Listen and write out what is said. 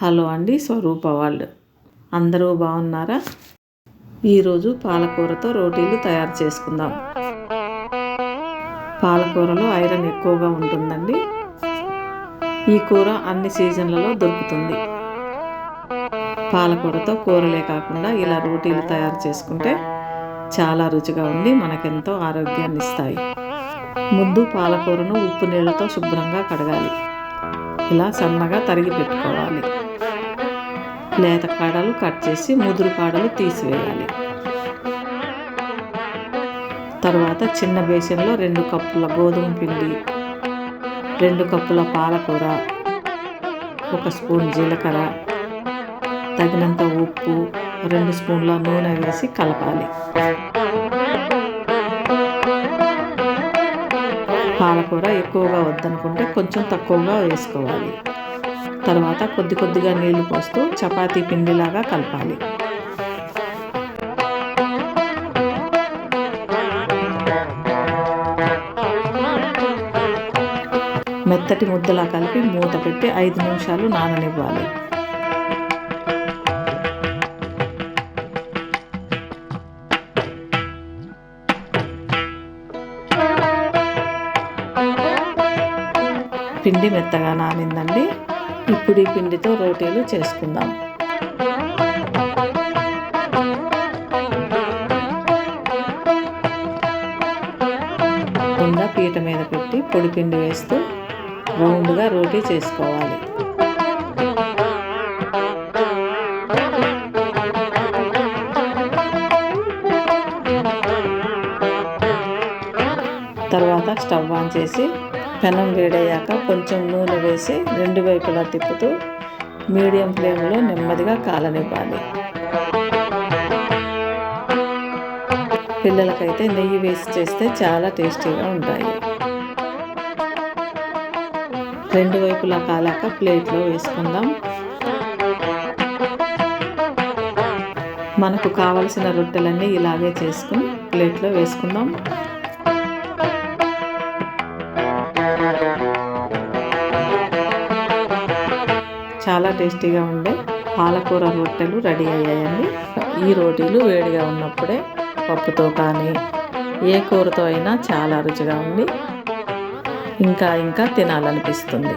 Hello అండి స్వరూప వాళ్ళు అందరూ బాగున్నారా? ఈరోజు పాలకూరతో రోటీలు తయారు చేసుకుందాం. పాలకూరలో ఐరన్ ఎక్కువగా ఉంటుందండి. ఈ కూర అన్ని సీజన్లలో దొరుకుతుంది. పాలకూరతో కూరలే కాకుండా ఇలా రోటీలు తయారు చేసుకుంటే చాలా రుచిగా ఉండి మనకెంతో ఆరోగ్యాన్ని ఇస్తాయి ముందు పాలకూరను ఉప్పు నీళ్ళతో శుభ్రంగా కడగాలి. ఇలా సన్నగా తరిగి పెట్టుకోవాలి. లేత కాడలు కట్ చేసి ముదురు కాడలు తీసివేయాలి. తర్వాత చిన్న బేసన్లో రెండు కప్పుల గోధుమ పిండి రెండు కప్పుల పాలకూర ఒక స్పూన్ జీలకర్ర తగినంత ఉప్పు రెండు స్పూన్ల నూనె వేసి కలపాలి. పాలకూర ఎక్కువగా వద్దనుకుంటే కొంచెం తక్కువగా వేసుకోవాలి. తర్వాత కొద్ది కొద్దిగా నీళ్ళు పోస్తూ చపాతీ పిండిలాగా కలపాలి. మెత్తటి ముద్దలా కలిపి మూత పెట్టి ఐదు నిమిషాలు నాననివ్వాలి. పిండి మెత్తగా నానిందండి. ఇప్పుడు ఈ పిండితో రోటీలు చేసుకుందాం. కుండ పీట మీద పెట్టి పొడి పిండి వేస్తూ రౌండ్గా రోటీ చేసుకోవాలి. తర్వాత స్టవ్ ఆన్ చేసి పెనం వేడయ్యాక కొంచెం నూనె వేసి రెండు వైపులా తిప్పుతూ మీడియం ఫ్లేమ్లో నెమ్మదిగా కాలనివ్వాలి. పిల్లలకైతే నెయ్యి వేసి చేస్తే చాలా టేస్టీగా ఉంటాయి. రెండు వైపులా కాలాక ప్లేట్లో వేసుకుందాం. మనకు కావలసిన రొట్టెలన్నీ ఇలాగే చేసుకుని ప్లేట్లో వేసుకుందాం. చాలా టేస్టీగా ఉండే పాలకూర రొట్టెలు రెడీ అయ్యాయండి. ఈ రోటీలు వేడిగా ఉన్నప్పుడే పప్పుతో కానీ ఏ కూరతో అయినా చాలా రుచిగా ఉంది ఇంకా ఇంకా తినాలనిపిస్తుంది.